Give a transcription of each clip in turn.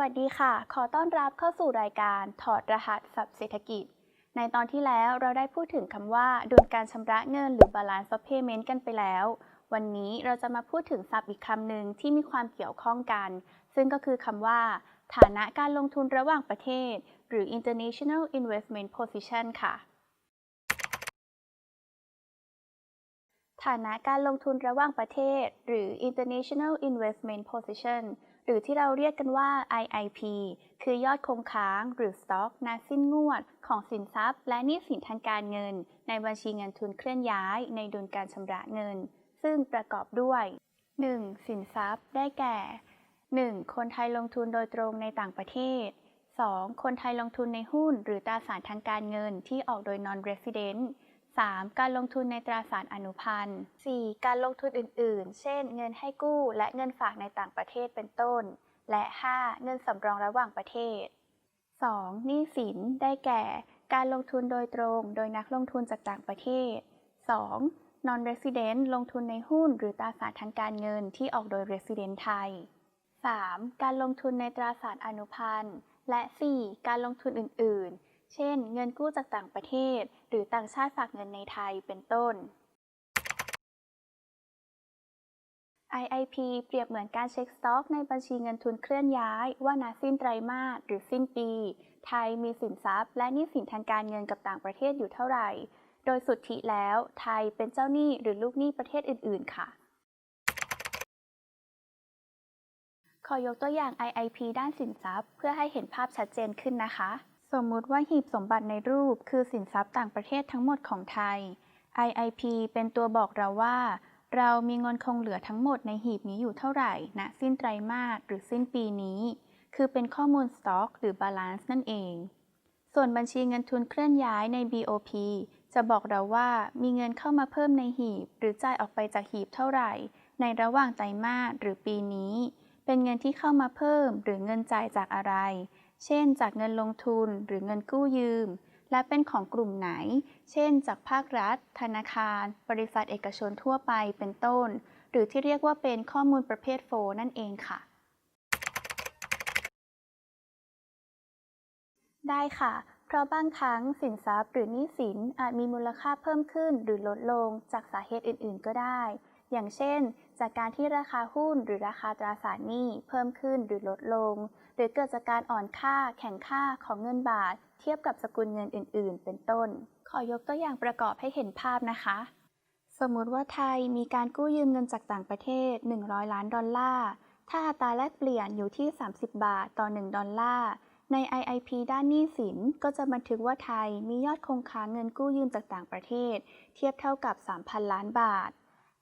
วัสดีค่ะ ขอต้อนรับเข้าสู่รายการถอดรหัสสับเศรษฐกิจ ในตอนที่แล้วเราได้พูดถึงคำว่าดุลการชำระเงินหรือ balance of payment กันไปแล้ว วันนี้เราจะมาพูดถึงศัพท์อีกคำหนึ่งที่มีความเกี่ยวข้องกัน ซึ่งก็คือคำว่า ฐานะการลงทุนระหว่างประเทศ หรือ international investment position ค่ะ ฐานะการลงทุนระหว่างประเทศ หรือ international investment position หรือที่เราเรียกกันว่า IIP คือยอดคงค้างหรือ stock นาสิ้นงวด ของสินทรัพย์ และหนี้สินทางการเงิน ในบัญชีเงินทุนเคลื่อนย้าย ในดุลการชำระเงิน ซึ่งประกอบด้วย 1. สินทรัพย์ได้แก่ 1. คนไทยลงทุนโดยตรงในต่างประเทศ 2. คนไทยลงทุนในหุ้น หรือตราสารทางการเงินที่ออกโดย non-resident 3. การลงทุนในตราสารอนุพันธ์ 4. การลงทุนอื่น ๆ เช่น เงินให้กู้และเงินฝากในต่างประเทศเป็นต้น และ 5. เงินสำรองระหว่างประเทศ 2. หนี้สิน ได้แก่ การลงทุนโดยตรง โดยนักลงทุนจากต่างประเทศ 2. non-resident ลงทุนในหุ้นหรือตราสารทางการเงินที่ออกโดย resident ไทย 3. การลงทุนในตราสารอนุพันธ์ และ 4. การลงทุนอื่น ๆ เช่น เงินกู้จากต่างประเทศ หรือต่างชาติฝากเงินในไทยเป็นต้น IIP เปรียบเหมือนการเช็คสต็อกในบัญชีเงินทุนเคลื่อนย้าย ว่าณสิ้นไตรมาสหรือสิ้นปี ไทยมีสินทรัพย์ และหนี้สินทางการเงินกับต่างประเทศอยู่เท่าไหร่ โดยสุทธิแล้ว ไทยเป็นเจ้าหนี้หรือลูกหนี้ประเทศอื่น ๆ ค่ะ ขอยกตัวอย่าง IIP ด้านสินทรัพย์ เพื่อให้เห็นภาพชัดเจนขึ้นนะคะ สมมุติว่าหีบสมบัติในรูปคือสินทรัพย์ต่างประเทศทั้งหมดของไทย IIP เป็นตัวบอกเราว่า เรามีเงินคงเหลือทั้งหมดในหีบนี้อยู่เท่าไหร่ณสิ้นไตรมาสหรือสิ้นปีนี้ คือเป็นข้อมูล Stock หรือ Balance นั่นเอง ส่วนบัญชีเงินทุนเคลื่อนย้ายใน BOP จะบอกเราว่ามีเงินเข้ามาเพิ่มในหีบ หรือจ่ายออกไปจากหีบเท่าไหร่ ในระหว่างไตรมาสหรือปีนี้ เป็นเงินที่เข้ามาเพิ่ม หรือเงินจ่ายจากอะไร เช่น จากเงินลงทุนหรือเงินกู้ยืม และเป็นของกลุ่มไหน เช่น จากภาครัฐ ธนาคาร บริษัทเอกชนทั่วไปเป็นต้น หรือที่เรียกว่าเป็นข้อมูลประเภทโฟนั่นเองค่ะ ได้ค่ะ เพราะบางครั้งสินทรัพย์หรือหนี้สินอาจมีมูลค่าเพิ่มขึ้นหรือลดลงจากสาเหตุอื่น ๆ ก็ได้ อย่างเช่น จากการที่ราคาหุ้นหรือราคาตราสารหนี้เพิ่มขึ้นหรือลดลง หรือเกิดจากการอ่อนค่าแข่งค่าของเงินบาท เทียบกับสกุลเงินอื่น ๆ เป็นต้น ขอยกตัวอย่างประกอบให้เห็นภาพนะคะ สมมุติว่าไทยมีการกู้ยืมเงินจากต่างประเทศ 100 ล้านดอลลาร์ ถ้าอัตราแลกเปลี่ยนอยู่ที่ 30 บาทต่อ 1 ดอลลาร์ใน IIP ด้านหนี้สินก็จะบันทึกว่าไทยมียอดคงค้างเงินกู้ยืมจากต่างประเทศ เทียบเท่ากับ 3,000 ล้านบาท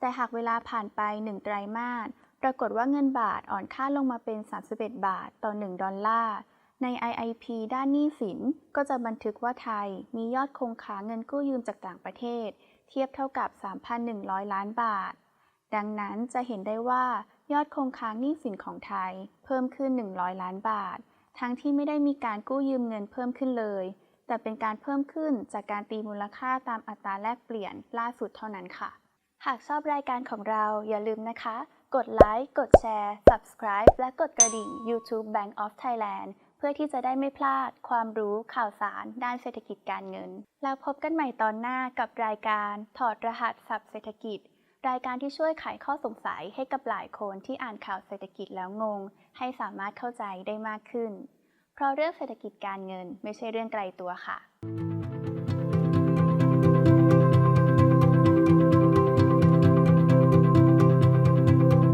แต่หากเวลาผ่านไป 1 ไตรมาส ปรากฏว่าเงินบาทอ่อนค่าลงมาเป็น 31 บาทต่อ 1 ดอลลาร์ ใน IIP ด้านหนี้สิน ก็จะบันทึกว่าไทยมียอดคงค้างเงินกู้ยืมจากต่างประเทศ เทียบเท่ากับ 3,100 ล้านบาท ดังนั้นจะเห็นได้ว่ายอดคงค้างหนี้สินของไทย เพิ่มขึ้น 100 ล้านบาท ทั้งที่ไม่ได้มีการกู้ยืมเงินเพิ่มขึ้นเลย แต่เป็นการเพิ่มขึ้นจากการตีมูลค่าตามอัตราแลกเปลี่ยนล่าสุดเท่านั้นค่ะ หากชอบรายการของเราอย่าลืมนะคะ กดไลค์ กดแชร์ subscribe และกดกระดิ่ง YouTube Bank of Thailand เพื่อที่จะได้ไม่พลาดความรู้ข่าวสาร ด้านเศรษฐกิจการเงิน แล้วพบกันใหม่ตอนหน้ากับรายการถอดรหัสสับเศรษฐกิจ รายการที่ช่วยไขข้อสงสัยให้กับหลายคนที่อ่านข่าวเศรษฐกิจแล้วงง ให้สามารถเข้าใจได้มากขึ้น เพราะเรื่องเศรษฐกิจการเงินไม่ใช่เรื่องไกลตัวค่ะ